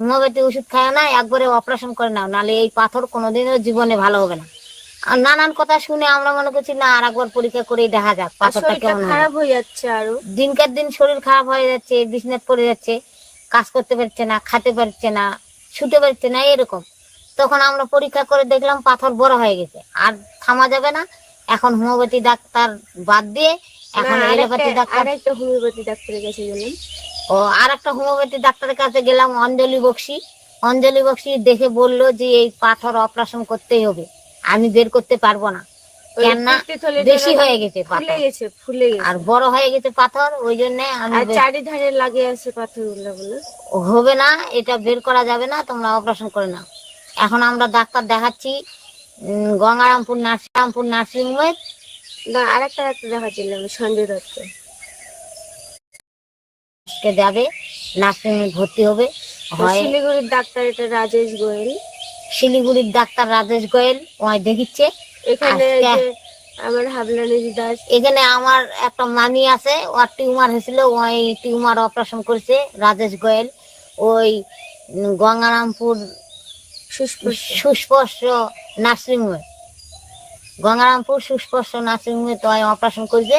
Homeopathy ওষুধ খাও না একবারে অপারেশন করে নাও নাহলে এই পাথর কোনোদিনও জীবনে ভালো হবে না। আর নানান কথা শুনে আমরা মনে করছি না আর একবার পরীক্ষা করেই দেখা যাক পাথরটা কেমন খারাপ হয়ে যাচ্ছে আরও। দিনকার দিন শরীর খারাপ হয়ে যাচ্ছে বিছনাথ পড়ে যাচ্ছে কাজ করতে পারছে না খেতে পারছে না শুতে পারছে না এরকম। তখন আমরা পরীক্ষা করে দেখলাম পাথর বড় হয়ে গেছে আর থামা যাবে না। এখন হোমিওপ্যাথি ডাক্তার বাদ দিয়ে এখন এলোপ্যাথি ডাক্তার একটা হোমিওপ্যাথি ডাক্তারের কাছে গেলাম। ও আর একটা হোমিওপ্যাথি ডাক্তারের কাছে গেলাম অঞ্জলি বক্সি। অঞ্জলি বক্সি দেখে বলল যে এই পাথর অপারেশন করতেই হবে। আমি বের করতে পারব না। কেননা বেশি হয়ে গেছে ফুলে গেছে ফুলে গেছে। আর বড় হয়ে গেছে পাথর ওই জন্য আমি চারিধারে লাগে আছে পাথরগুলো হবে না এটা বের করা যাবে না তোমরা অপারেশন করে নাও। এখন আমরা ডাক্তার দেখাচ্ছি গঙ্গারামপুর নার্সিংরামপুর নার্সিং হোমে না আরেকটা ডাক্তার দেখাচ্ছিলাম সঞ্জয় দত্ত। আজকে যাবে? ভর্তি হবে। হয় শিলিগুড়ির ডাক্তার এটা রাজেশ গোয়েল। শিলিগুড়ির ডাক্তার রাজেশ গোয়েল ওই দেখিচ্ছে। এখানে আমার হাবলানি দাস। এখানে আমার একটা মামি আছে ওর টিউমার হয়েছিল ওই টিউমার অপারেশন করেছে রাজেশ গোয়েল। ওই গঙ্গারামপুর সুস্পর্শ নার্সিংহোমে গঙ্গারামপুর সুস্পর্শ নার্সিংহোমে তো অপারেশন করেছে।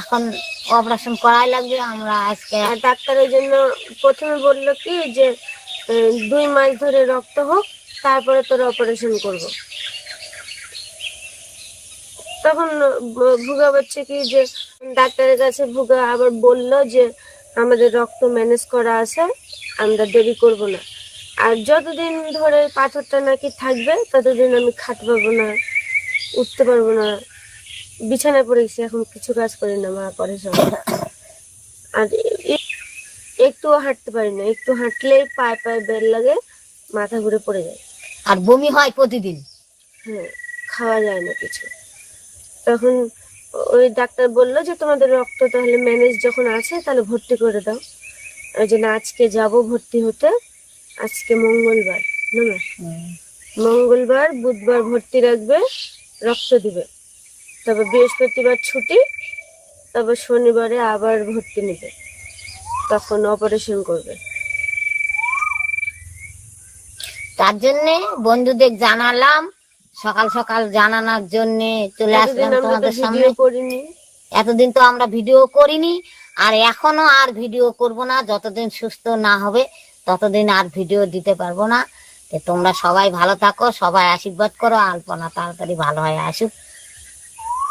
এখন অপারেশন করাই লাগবে, আমরা আজকে আর ডাক্তার ওই জন্য প্রথমে বলল কি যে দুই মাস ধরে রক্ত হোক, তারপরে তোর অপারেশন করব। তখন ভুগা হচ্ছে কি যে, ডাক্তারের কাছে ভুগা আবার বলল যে, আমাদের রক্ত ম্যানেজ করা আছে, আমরা দেরি করব না। আর যতদিন ধরে পাথরটা নাকি থাকবে, ততদিন আমি খাট পাবো না, উঠতে পারব না। বিছানায় পড়ে গেছি এখন কিছু কাজ করি না মা করে সব আর একটু হাঁটতে পারি না একটু হাঁটলেই পায়ে পায়ে বের লাগে মাথা ঘুরে পড়ে যায়। আর বমি হয় প্রতিদিন? হ্যাঁ খাওয়া যায় না কিছু। তখন ওই ডাক্তার বলল যে তোমাদের রক্ত তাহলে ম্যানেজ যখন আছে তাহলে ভর্তি করে দাও। ওই জন্য আজকে যাব ভর্তি হতে আজকে মঙ্গলবার না না মঙ্গলবার বুধবার ভর্তি রাখবে রক্ত দিবে। তবে বৃহস্পতিবার ছুটি তবে শনিবারে আবার ভর্তি নেবে। তখন অপারেশন করবে। তার জন্যে বন্ধুদের জানালাম সকাল সকাল জানানোর জন্য চলে আসলাম তোমাদের সামনে। এতদিন তো আমরা ভিডিও করিনি আর এখনও আর ভিডিও করব না। যতদিন সুস্থ না হবে ততদিন আর ভিডিও দিতে পারব না। তোমরা সবাই ভালো থাকো সবাই আশীর্বাদ করো আলপনা তাড়াতাড়ি ভালো হয়ে আসুক।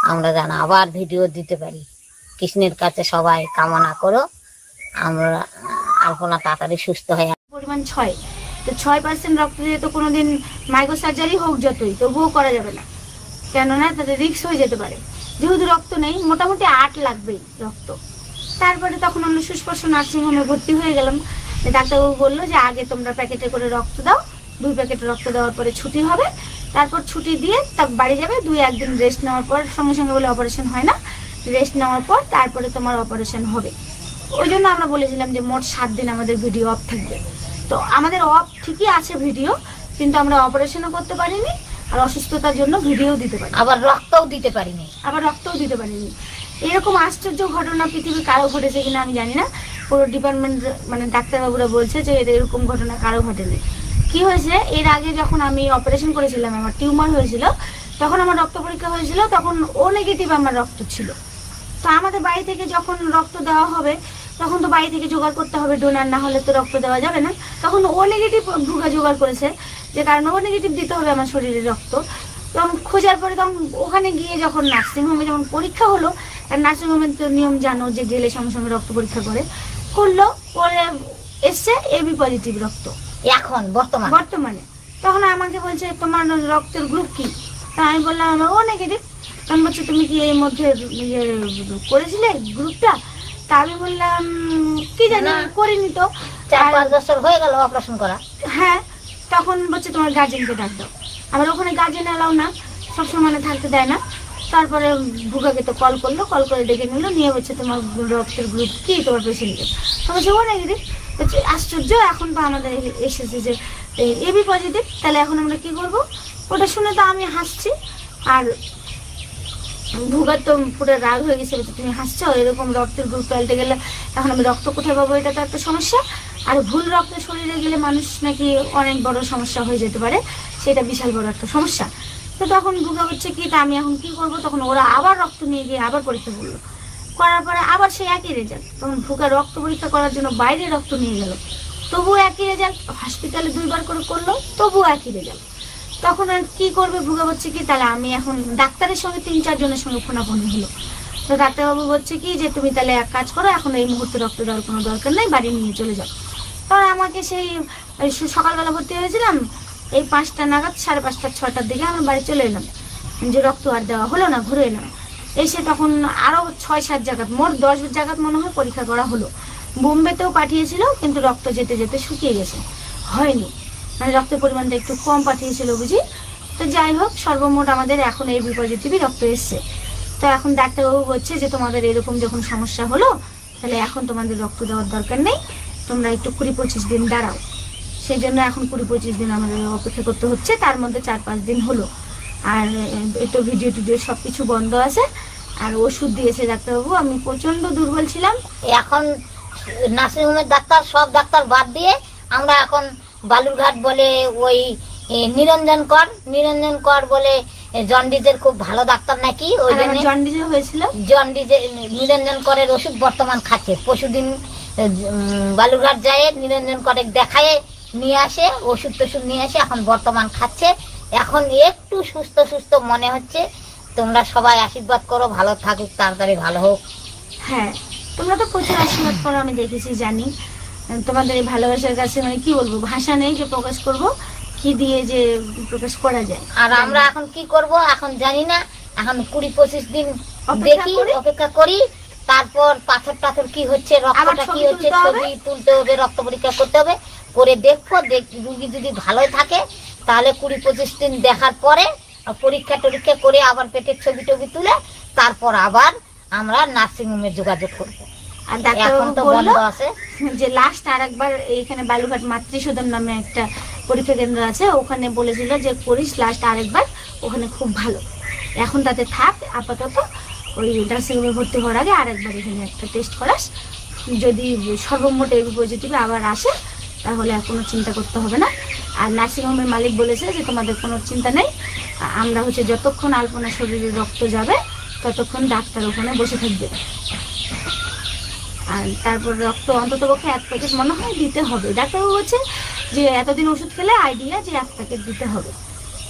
আমরা যেন আবার ভিডিও দিতে পারি। কৃষ্ণের কাছে সবাই কামনা করো। আমরা, আলপনা তাড়াতাড়ি সুস্থ হয়ে পরিমাণ ছয়। তো ছয় পার্সেন্ট রক্ত দিয়ে তো কোনোদিন মাইক্রো সার্জারি হোক যতই, তবুও করা যাবে না। কেননা তাতে রিক্স হয়ে যেতে পারে। যেহেতু রক্ত নেই, মোটামুটি আট লাগবেই রক্ত। তারপরে তখন আমরা সুস্পর্শ নার্সিংহোমে ভর্তি হয়ে গেলাম। ডাক্তারবাবু বলল যে, আগে তোমরা প্যাকেটে করে রক্ত দাও। দুই প্যাকেট রক্ত দেওয়ার পরে ছুটি হবে। তারপর ছুটি দিয়ে তার বাড়ি যাবে। দুই একদিন রেস্ট নেওয়ার পর সঙ্গে সঙ্গে বলে অপারেশন হয় না। রেস্ট নেওয়ার পর তারপরে তোমার অপারেশন হবে। ওই জন্য আমরা বলেছিলাম যে মোট সাত দিন আমাদের ভিডিও অফ থাকবে। তো আমাদের অফ ঠিকই আছে ভিডিও কিন্তু আমরা অপারেশনও করতে পারিনি আর অসুস্থতার জন্য ভিডিও দিতে পারি আবার রক্তও দিতে পারিনি। আবার রক্তও দিতে পারিনি। এরকম আশ্চর্য ঘটনা পৃথিবীর কারও ঘটেছে কিনা আমি জানি না। পুরো ডিপার্টমেন্ট মানে ডাক্তারবাবুরা বলছে যে এরকম ঘটনা কারও ঘটেনি। কি হয়েছে, এর আগে যখন আমি অপারেশন করেছিলাম, আমার টিউমার হয়েছিল, তখন আমার রক্ত পরীক্ষা হয়েছিল, তখন ও নেগেটিভ আমার রক্ত ছিল। তো আমাদের বাড়ি থেকে যখন রক্ত দেওয়া হবে, তখন তো বাড়ি থেকে জোগাড় করতে হবে ডোনার না হলে তো রক্ত দেওয়া যাবে না। তখন ও নেগেটিভ ভুগা জোগাড় করেছে, যে কারণ ও নেগেটিভ দিতে হবে আমার শরীরে রক্ত। তখন খোঁজার পরে তখন ওখানে গিয়ে যখন নার্সিংহোমে যখন পরীক্ষা হলো, আর নার্সিংহোমের তো নিয়ম জানো যে গেলে সঙ্গে সঙ্গে রক্ত পরীক্ষা করে। করল, পরে এসছে এবি পজিটিভ রক্ত। এখন বর্তমান। বর্তমানে। তখন আমাকে বলছে তোমার রক্তের গ্রুপ কি? তা আমি বললাম ও নেগেটিভ তখন বলছে তুমি কি এর মধ্যে ইয়ে করেছিলে গ্রুপটা তা আমি বললাম কি জানি। করিনি তো। চার পাঁচ বছর হয়ে গেল অপারেশন করা। হ্যাঁ তখন বলছে তোমার গার্জেনকে ডাক দাও। আবার ওখানে গার্জেন এলাও না সবসময় মানে থাকতে দেয় না। তারপরে ভুগাকে তো কল করল কল করে ডেকে নিল নিয়ে বলছে তোমার রক্তের গ্রুপ কি? তোমার পেশেন্টের তো বলছে ও নেগেটিভ আশ্চর্য, এখন তো আমাদের এসেছে যে এবি পজিটিভ তাহলে এখন আমরা কি করব? ওটা শুনে তো আমি হাসছি। আর ভুগার তো পুরো রাগ হয়ে গেছে তুমি হাসছো? এরকম রক্তের গ্রুপ পাল্টে গেলে এখন আমি রক্ত কোথায় পাবো? এটা তো একটা সমস্যা। আর ভুল রক্ত শরীরে গেলে মানুষ নাকি অনেক বড় সমস্যা হয়ে যেতে পারে, সেটা বিশাল বড় একটা সমস্যা। তো তখন ভুগা হচ্ছে কি, তা আমি এখন কি করব? তখন ওরা আবার রক্ত নিয়ে গিয়ে আবার পরীক্ষা করল। করার পরে আবার সেই একই রেজাল্ট তখন ভুগা রক্ত পরীক্ষা করার জন্য বাইরে রক্ত নিয়ে গেল। তবুও একই রেজাল্ট হসপিটালে দুইবার করে করল, তবুও একই রেজাল্ট তখন আর কি করবে ভুগা হচ্ছে কি, তাহলে আমি এখন ডাক্তারের সঙ্গে তিন চারজনের সঙ্গে ফোনাফোনি হলো। তো ডাক্তারবাবু বলছে কি যে, তুমি তাহলে এক কাজ করো, এখন এই মুহূর্তে রক্ত দেওয়ার কোনো দরকার নেই, বাড়ি নিয়ে চলে যাও। কারণ আমাকে সেই সকালবেলা ভর্তি হয়েছিলাম, এই পাঁচটা নাগাদ সাড়ে পাঁচটা ছটার দিকে আমার বাড়ি চলে এলাম। যে রক্ত আর দেওয়া হলো না, ঘুরে এলাম। এসে তখন আরও ছয়, সাত জায়গাত, মোট দশ জায়গাত মনে হয় পরীক্ষা করা হলো। বোম্বেতেও পাঠিয়েছিল, কিন্তু রক্ত যেতে যেতে শুকিয়ে গেছে। হয়নি। মানে রক্তের পরিমাণটা একটু কম পাঠিয়েছিল বুঝি। তো যাই হোক, সর্বমোট আমাদের এখন এই পজিটিভই রক্ত এসছে। তো এখন ডাক্তারবাবু বলছে যে, তোমাদের এরকম যখন সমস্যা হলো, তাহলে এখন তোমাদের রক্ত দেওয়ার দরকার নেই। তোমরা একটু কুড়ি, পঁচিশ দিন দাঁড়াও। সেই জন্য এখন কুড়ি, পঁচিশ দিন আমাদের অপেক্ষা করতে হচ্ছে। তার মধ্যে চার, পাঁচ দিন হলো। আর একটু ভিডিও টিডিও সব কিছু বন্ধ আছে। আর ওষুধ দিয়েছে ডাক্তারবাবু আমি প্রচণ্ড দুর্বল ছিলাম। এখন নার্সিংহোমের ডাক্তার সব ডাক্তার বাদ দিয়ে আমরা এখন বালুরঘাট বলে ওই নিরঞ্জন কর নিরঞ্জন কর বলে এ, জন্ডিসের খুব ভালো ডাক্তার নাকি? ওই জন্য আমার হয়েছিল। জন্ডিসে নিরঞ্জন করের ওষুধ বর্তমান খাচ্ছে। পশুদিন বালুরঘাট যায় নিরঞ্জন করে দেখায় নিয়ে আসে ওষুধ টষুধ নিয়ে আসে এখন বর্তমান খাচ্ছে। এখন একটু সুস্থ সুস্থ মনে হচ্ছে। তোমরা সবাই আশীর্বাদ করো ভালো থাকুক তাড়াতাড়ি ভালো হোক। হ্যাঁ তোমরা তো প্রচুর আশীর্বাদ করো আমি দেখেছি জানি। তোমাদের এই ভালোবাসার কাছে মানে কি বলব ভাষা নেই যে প্রকাশ করব কি দিয়ে যে প্রকাশ করা যায়। আর আমরা এখন কি করব এখন জানি না। এখন কুড়ি পঁচিশ দিন দেখি অপেক্ষা করি। তারপর পাথর টাথর কি হচ্ছে রক্তটা কি হচ্ছে ছবি তুলতে হবে রক্ত পরীক্ষা করতে হবে। করে দেখব দেখ রুগী যদি ভালো থাকে তাহলে কুড়ি পঁচিশ দিন দেখার পরে পরীক্ষা টরীক্ষা করে আবার পেটের ছবি টবি তুলে তারপর আবার আমরা নার্সিং হোমে যোগাযোগ করব। আর এখন তো বন্ধ আছে। যে লাস্ট আর একবার এইখানে বালুঘাট মাতৃসদন নামে একটা পরীক্ষা কেন্দ্র আছে ওখানে বলেছিল যে করিস লাস্ট আরেকবার ওখানে খুব ভালো। এখন তাতে থাক আপাতত ওই নার্সিংহোমে ভর্তি হওয়ার আগে আরেকবার এখানে একটা টেস্ট করাস। যদি সর্বমোট এই পজিটিভ আবার আসে তাহলে আর কোনো চিন্তা করতে হবে না। আর নার্সিংহোমের মালিক বলেছে যে তোমাদের কোনো চিন্তা নেই। আমরা হচ্ছে যতক্ষণ আলপনা শরীরে রক্ত যাবে, ততক্ষণ ডাক্তার ওখানে বসে থাকবে। আর তারপর রক্ত অন্তত পক্ষে এক প্যাকেট মনে হয় দিতে হবে। ডাক্তারবাবু বলছে যে এতদিন ওষুধ খেলে আইডিয়া যে এক প্যাকেট দিতে হবে।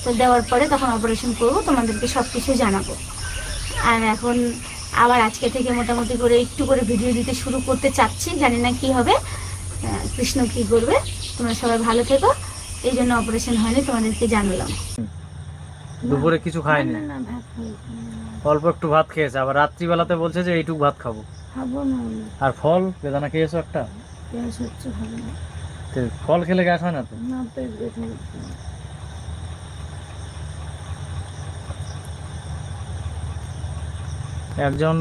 তো দেওয়ার পরে তখন অপারেশন করব, তোমাদেরকে সব কিছু জানাব। আর এখন আবার আজকে থেকে মোটামুটি করে একটু করে ভিডিও দিতে শুরু করতে চাচ্ছি, জানি না কি হবে। কৃষ্ণ কি করবে? তোমরা সবাই ভালো থেকো। এই জন্য অপারেশন হয়নি তোমাদেরকে জানালাম। দুপুরে কিছু খায়নি। অল্প একটু ভাত খেয়েছে আবার রাত্রিবেলাতে বলছে যে এইটুকু ভাত খাব। খাব না আর ফল? বেদানা খেয়েছো একটা? গ্যাস খাব না। ফল খেলে গ্যাস হয় না তো? না পেট একজন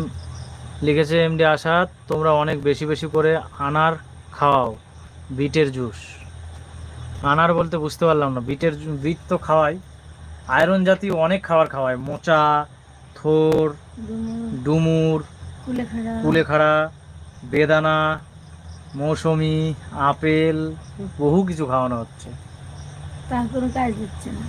লিখেছে এমডি আসাদ তোমরা অনেক বেশি বেশি করে আনার খাওয়াও। বিটের জুস। আনার বলতে বুঝতে পারলাম না বিটের বিট তো খাওয়াই। আয়রন জাতীয় অনেক খাবার খাওয়ায় মোচা থোর ডুমুর কুলেখাড়া বেদানা মৌসুমি আপেল বহু কিছু খাওয়ানো হচ্ছে। তার কোনো কাজ দিচ্ছে না।